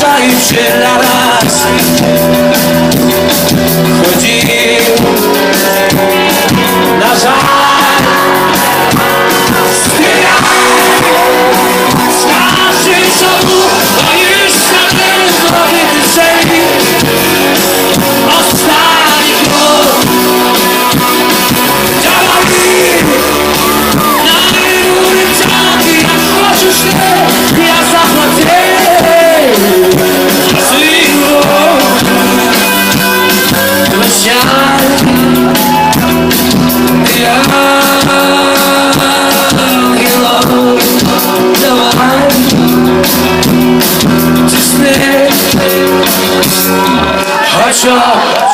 Stajesz się na raz Russia!